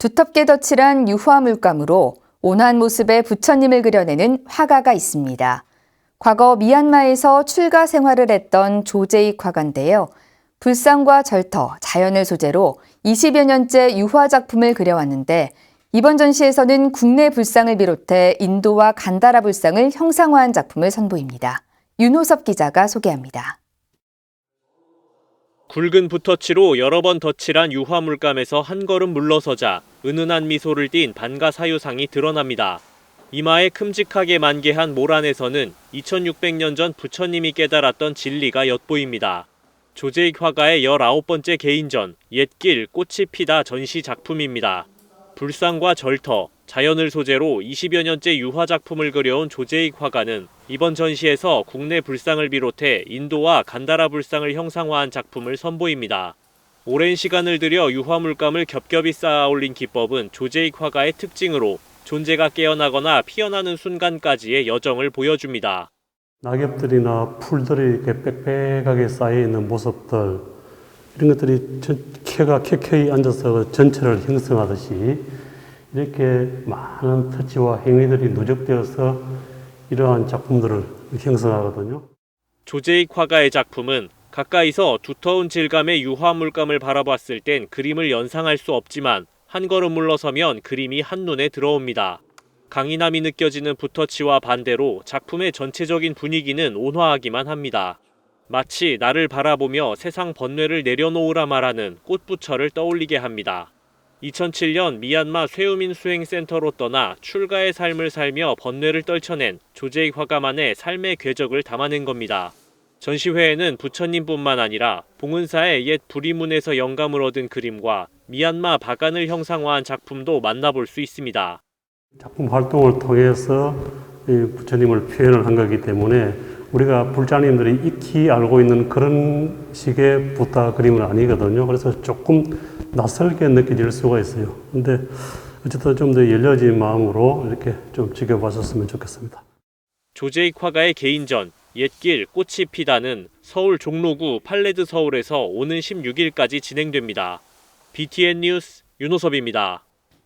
두텁게 덧칠한 유화 물감으로 온화한 모습의 부처님을 그려내는 화가가 있습니다. 과거 미얀마에서 출가 생활을 했던 조제익 화가인데요. 불상과 절터, 자연을 소재로 20여 년째 유화 작품을 그려왔는데 이번 전시에서는 국내 불상을 비롯해 인도와 간다라 불상을 형상화한 작품을 선보입니다. 윤호섭 기자가 소개합니다. 굵은 붓터치로 여러 번 덧칠한 유화 물감에서 한 걸음 물러서자 은은한 미소를 띤 반가 사유상이 드러납니다. 이마에 큼직하게 만개한 몰 안에서는 2600년 전 부처님이 깨달았던 진리가 엿보입니다. 조제익 화가의 19번째 개인전 옛길 꽃이 피다 전시 작품입니다. 불상과 절터, 자연을 소재로 20여 년째 유화 작품을 그려온 조제익 화가는 이번 전시에서 국내 불상을 비롯해 인도와 간다라 불상을 형상화한 작품을 선보입니다. 오랜 시간을 들여 유화 물감을 겹겹이 쌓아 올린 기법은 조제익 화가의 특징으로 존재가 깨어나거나 피어나는 순간까지의 여정을 보여줍니다. 낙엽들이나 풀들이 이렇게 빽빽하게 쌓여 있는 모습들 이런 것들이 전- 캐가 켜켜이 앉아서 전체를 형성하듯이 이렇게 많은 터치와 행위들이 누적되어서 이러한 작품들을 형성하거든요. 조제익 화가의 작품은 가까이서 두터운 질감의 유화 물감을 바라봤을 땐 그림을 연상할 수 없지만 한 걸음 물러서면 그림이 한눈에 들어옵니다. 강인함이 느껴지는 붓터치와 반대로 작품의 전체적인 분위기는 온화하기만 합니다. 마치 나를 바라보며 세상 번뇌를 내려놓으라 말하는 꽃부처를 떠올리게 합니다. 2007년 미얀마 쇠우민 수행센터로 떠나 출가의 삶을 살며 번뇌를 떨쳐낸 조제익 화가만의 삶의 궤적을 담아낸 겁니다. 전시회에는 부처님뿐만 아니라 봉은사의 옛 부리문에서 영감을 얻은 그림과 미얀마 바간을 형상화한 작품도 만나볼 수 있습니다. 작품 활동을 통해서 이 부처님을 표현을 한 거기 때문에 우리가 불자님들이 익히 알고 있는 그런 식의 부타 그림은 아니거든요. 그래서 조금 낯설게 느껴질 수가 있어요. 근데 어쨌든 좀 더 열려진 마음으로 이렇게 좀 지켜봤었으면 좋겠습니다. 조제익 화가의 개인전 옛길 꽃이 피다는 서울 종로구 팔레드 서울에서 오는 16일까지 진행됩니다. BTN 뉴스 윤호섭입니다.